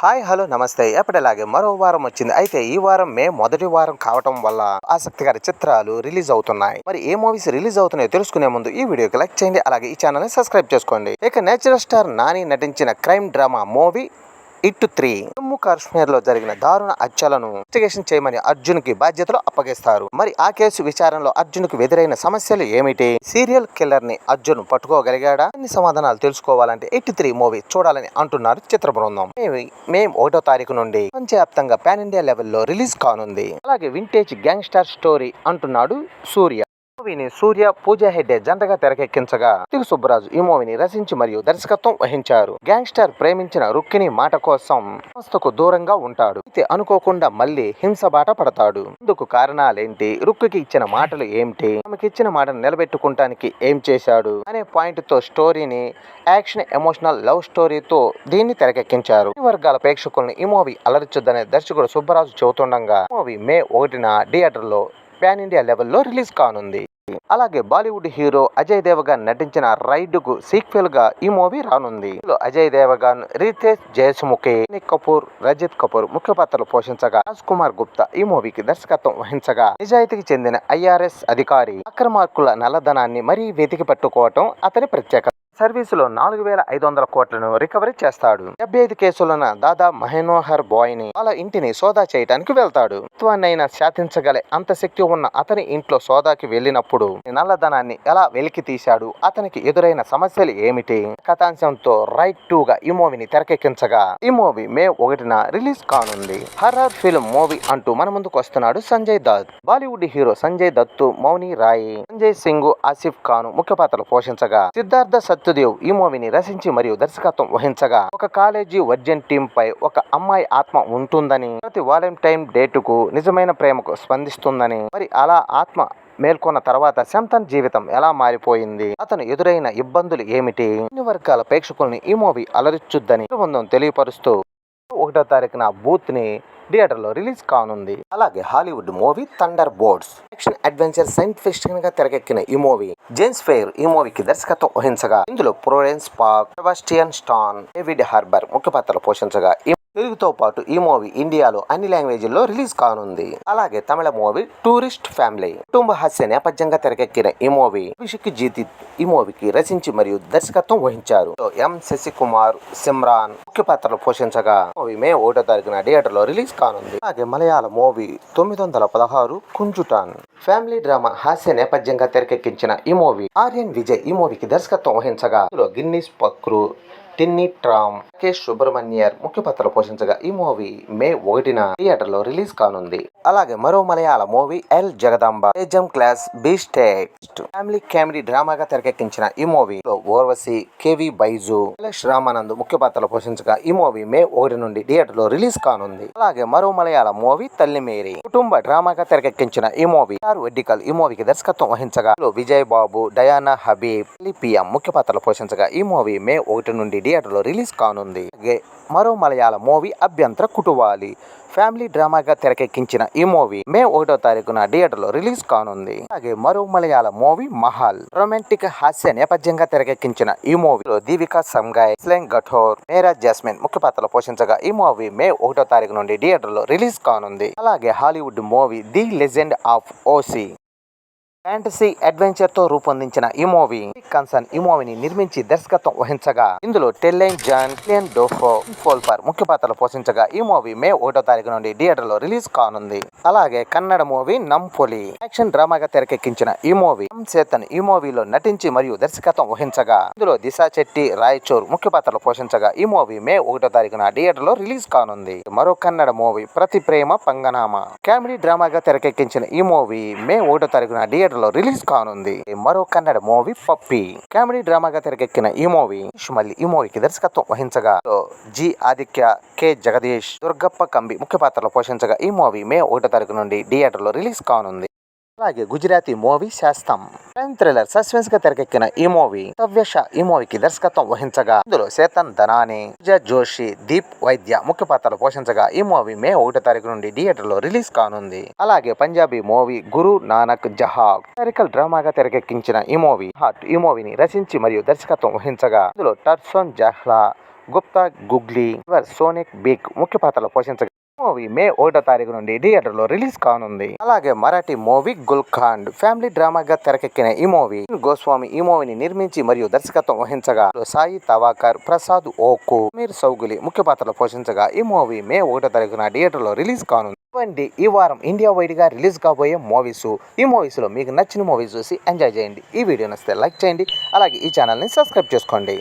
Hi hello నమస్తే. ఎప్పటిలాగే మరో వారం వచ్చింది. అయితే ఈ వారం మే మొదటి వారం కావటం వల్ల ఆసక్తికర చిత్రాలు రిలీజ్ అవుతున్నాయి. మరి ఏ మూవీస్ రిలీజ్ అవుతున్నాయో తెలుసుకునే ముందు ఈ వీడియోకి లైక్ చేయండి. అలాగే ఈ ఛానల్ని సబ్స్క్రైబ్ చేసుకోండి. ఇక నేచురల్ స్టార్ నాని నటించిన crime drama movie hit three. Jammu కాశ్మీర్లో జరిగిన దారుణ హత్యలను ఇన్వెస్టిగేషన్ చేయమని అర్జున్కి బాధ్యతలు అప్పగిస్తారు. మరి ఆ కేసు విచారణలో అర్జున్కు ఎదురైన సమస్యలు ఏమిటి? సీరియల్ కిల్లర్ని అర్జున్ పట్టుకోగలిగాడా? అన్ని సమాధానాలు తెలుసుకోవాలంటే ఎయిట్ త్రీ మూవీ చూడాలని అంటున్నారు చిత్ర బృందం. మేము మే ఒకటో తారీఖు నుండి ప్రపంచవ్యాప్తంగా పాన్ ఇండియా లెవెల్లో రిలీజ్ కానుంది. అలాగే వింటేజ్ గ్యాంగ్స్టర్ స్టోరీ అంటున్నాడు సూర్య. మూవీని సూర్య పూజా హెడ్డే జంటగా తెరకెక్కించగా తిగు సుబ్బరాజు ఈ మూవీని రచించి మరియు దర్శకత్వం వహించారు. గ్యాంగ్స్టర్ ప్రేమించిన రుక్కిని మాట కోసం సంస్థకు దూరంగా ఉంటాడు. అయితే అనుకోకుండా మళ్ళీ హింస బాట పడతాడు. అందుకు కారణాలేంటి? రుక్కుకి ఇచ్చిన మాటలు ఏమిటి? ఆమెకి ఇచ్చిన మాటను నిలబెట్టుకుంటానికి ఏం చేశాడు? అనే పాయింట్తో స్టోరీని యాక్షన్ ఎమోషనల్ లవ్ స్టోరీతో దీన్ని తెరకెక్కించారు. ఈ వర్గాల ప్రేక్షకులను ఈ మూవీ అలరించొద్దనే దర్శకుడు సుబ్బరాజు చెబుతుండగా మూవీ మే ఒకటిన థియేటర్లో ప్యాన్ ఇండియా లెవెల్లో రిలీజ్ కానుంది. అలాగే బాలీవుడ్ హీరో అజయ్ దేవగన్ నటించిన రైడ్కు సీక్వెల్గా ఈ మూవీ రానుంది. అజయ్ దేవగన్ రితేష్ జయసుముఖి కపూర్ రజిత్ కపూర్ ముఖ్య పాత్రలు పోషించగా రాజ్ కుమార్ గుప్తా ఈ మూవీకి దర్శకత్వం వహించగా నిజాయితీకి చెందిన ఐఆర్ఎస్ అధికారి అక్రమార్కుల నల్లధనాన్ని మరీ వెతికి పట్టుకోవటం అతని ప్రత్యేకత. సర్వీసులో నాలుగు వేల ఐదు వందల కోట్లను రికవరీ చేస్తాడు. డెబ్బై ఐదు కేసులున్న దాదా మహేనోహర్ బాయ్ని వాళ్ళ ఇంటిని సోదా చేయడానికి వెళ్తాడు. అయినా శాతించగలే అంత శక్తి ఉన్న అతని ఇంట్లో సోదాకి వెళ్ళినప్పుడు నల్లధనాన్ని ఎలా వెలికి తీశాడు? అతనికి ఎదురైన సమస్యలు ఏమిటి? కథాంశంతో రైట్ టూ గా ఈ మూవీని తెరకెక్కించగా ఈ మూవీ మే ఒకటిన రిలీజ్ కానుంది. హర్రర్ ఫిల్మ్ మూవీ అంటూ మన ముందుకు వస్తున్నాడు సంజయ్ దత్. బాలీవుడ్ హీరో సంజయ్ దత్తు మౌని రాయి సంజయ్ సింగ్ ఆసిఫ్ ఖాన్ ముఖ్య పాత్రలు పోషించగా సిద్ధార్థ సత్యదేవ్ ఈ మూవీని రచించి మరియు దర్శకత్వం వహించగా ఒక కాలేజీ వర్జన్ టీం పై ఒక అమ్మాయి ఆత్మ ఉంటుందని ప్రతి వాలంటైన్ డేటుకు నిజమైన ప్రేమకు స్పందిస్తుందని మరి అలా ఆత్మ మేల్కొన్న తర్వాత శంతన్ జీవితం ఎలా మారిపోయింది? అతను ఎదురైన ఇబ్బందులు ఏమిటి? అన్ని వర్గాల ప్రేక్షకుల్ని ఈ మూవీ అలరిచ్చుద్దని తెలియపరుస్తూ ఒకటో తారీఖున బూత్ని థియేటర్లో రిలీజ్ కానుంది. అలాగే Hollywood movie thunderbolts action adventure science ఫిక్షన్గా తెరకెక్కిన ఈ మూవీ జేమ్స్ ఫెయిర్ ఈ మూవీకి దర్శకత్వం వహించగా ఇందులో ప్రోడెన్స్ పార్క్ సెబాస్టియన్ స్టాన్ డేవిడ్ హార్బర్ ముఖ్య పాత్రలు పోషించగా తెలుగుతో పాటు ఈ మూవీ ఇండియాలో అన్ని లాంగ్వేజ్ల్లో రిలీజ్ కానుంది. అలాగే తమిళ మూవీ టూరిస్ట్ ఫ్యామిలీ. కుటుంబ హాస్య నేపథ్యంగా తెరకెక్కిన ఈ మూవీ అభిషేక్ జీతి ఈ మూవీకి రచించి మరియు దర్శకత్వం వహించారు. ఎం శశికుమార్ సిమ్రాన్ ముఖ్య పాత్రలు పోషించగా మూవీ మే ఒకటో తారీఖున థియేటర్లో రిలీజ్ కానుంది. అలాగే మలయాళ మూవీ తొమ్మిది వందల పదహారు కుంజుటాన్. ఫ్యామిలీ డ్రామా హాస్య నేపథ్యంగా తెరకెక్కించిన ఈ మూవీ ఆర్యన్ విజయ్ ఈ మూవీకి దర్శకత్వం వహించగా గిన్నీస్ పక్రు టిన్నీ ట్రామ్. కె సుబ్రహ్మణ్యర్ ముఖ్య పాత్రలు పోషించగా ఈ మూవీ మే ఒకటిన థియేటర్లో రిలీజ్ కానుంది. అలాగే మరో మలయాళ మూవీ ఎల్ జగదాంబ తేజం క్లాస్ బీస్టెక్స్ట్ ఫ్యామిలీ కామెడీ డ్రామాగా తెరకెక్కించిన ఈ మూవీ లో ఓర్వశి కేవి బైజు కైలాష్ రామానంద్ ముఖ్య పాత్రలు పోషించగా ఈ మూవీ మే ఒకటి నుండి థియేటర్లో రిలీజ్ కానుంది. అలాగే మరో మలయాళ మూవీ తల్లి మేరీ. కుటుంబ డ్రామాగా తెరకెక్కించిన ఈ మూవీ ఆర్ వెడ్డికల్ ఈ మూవీకి దర్శకత్వం వహించగా విజయ్ బాబు డయానా హబీబ్ పిఎం ముఖ్య పాత్రలు పోషించగా ఈ మూవీ మే ఒకటి నుండి థియేటర్లో రిలీజ్ కానుంది. మరో మలయాళ మూవీ అభ్యంతర కుటువాలి. ఫ్యామిలీ డ్రామాగా తెరకెక్కించిన ఈ మూవీ మే ఒకటో తారీఖున థియేటర్లో రిలీజ్ కానుంది. అలాగే మరో మలయాళ మూవీ మహల్. రొమాంటిక్ హాస్య నేపథ్యంగా తెరకెక్కించిన ఈ మూవీలో దీవికా సంగాయ్ స్లెంగ్ గఠోర్ మేరా జాస్మిన్ ముఖ్య పాత్రలు పోషించగా ఈ మూవీ మే ఒకటో తారీఖు నుండి థియేటర్లో రిలీజ్ కానుంది. అలాగే Hollywood movie the legend of Ochi. Fantasy అడ్వెంచర్తో రూపొందించిన ఈ మూవీ కన్సన్ ఈ మూవీని నిర్మించి దర్శకత్వం వహించగా ఇందులో టెల్లైన్ జాన్ క్లియన్ డోఫో ఫోల్పర్ ముఖ్య పాత్రలు పోషించగా ఈ మూవీ మే ఒకటో తారీఖు నుండి థియేటర్లో రిలీజ్ కానుంది. అలాగే కన్నడ మూవీ నంపొలి యాక్షన్ డ్రామాగా తెరకెక్కించిన ఈ మూవీ చేతన్ ఈ మూవీలో నటించి మరియు దర్శకత్వం వహించగా ఇందులో దిశా చెట్టి రాయచూర్ ముఖ్య పాత్రలు పోషించగా ఈ మూవీ మే ఒకటో తారీఖున థియేటర్లో రిలీజ్ కానుంది. మరో కన్నడ మూవీ ప్రతి ప్రేమ పంగనామా. కామెడీ డ్రామాగా తెరకెక్కించిన ఈ మూవీ మే ఒకటో తారీఖున థియేటర్ లో రిలీజ్ కానుంది. మరో కన్నడ మూవీ పప్పి. కామెడీ డ్రామాగా తెరకెక్కిన ఈ మూవీ మళ్ళీ ఈ మూవీకి దర్శకత్వం వహించగా జి ఆదిత్య కె జగదీష్ దుర్గప్ప కంబి ముఖ్య పాత్రలో పోషించగా ఈ మూవీ మే ఒకటో తారీఖు నుండి థియేటర్లో రిలీజ్ కానుంది. అలాగే గుజరాతీ మూవీ శాస్తం. క్రైమ్ థ్రిల్లర్ సస్పెన్స్గా తెరకెక్కిన ఈ మూవీ తవ్యష ఈ మూవీకి దర్శకత్వం వహించగా ఇందులో శేతన్ ధనాని జోషి దీప్ వైద్య ముఖ్య పాత్రలు పోషించగా ఈ మూవీ మే ఒకటో తారీఖు నుండి థియేటర్లో రిలీజ్ కానుంది. అలాగే పంజాబీ మూవీ గురు నానక్ జహాగ్ హిస్టారికల్ డ్రామాగా తెరకెక్కించిన ఈ మూవీ హార్ట్ ఈ మూవీని రచించి మరియు దర్శకత్వం వహించగా ఇందులో టర్సోన్ జహ్లా గుప్తా గుగ్లీ సోనిక్ బిగ్ ముఖ్య పాత్రలు పోషించగా మూవీ మే ఒకటో తారీఖు నుండి థియేటర్లో రిలీజ్ కానుంది. అలాగే మరాఠీ మూవీ గుల్ఖాండ్ ఫ్యామిలీ డ్రామాగా తెరకెక్కిన ఈ మూవీ గోస్వామి ఈ మూవీని నిర్మించి మరియు దర్శకత్వం వహించగా సాయి తవాకర్ ప్రసాద్ ఓకు మీర్ సౌగులి ముఖ్య పాత్రలు పోషించగా ఈ మూవీ మే ఒకటో తారీఖున థియేటర్లో రిలీజ్ కానుంది. ఇవ్వండి ఈ వారం ఇండియా వైడ్గా రిలీజ్ కాబోయే మూవీస్. ఈ మూవీస్లో మీకు నచ్చిన మూవీస్ చూసి ఎంజాయ్ చేయండి. ఈ వీడియో నచ్చితే లైక్ చేయండి అలాగే ఈ ఛానల్ని సబ్స్క్రైబ్ చేసుకోండి.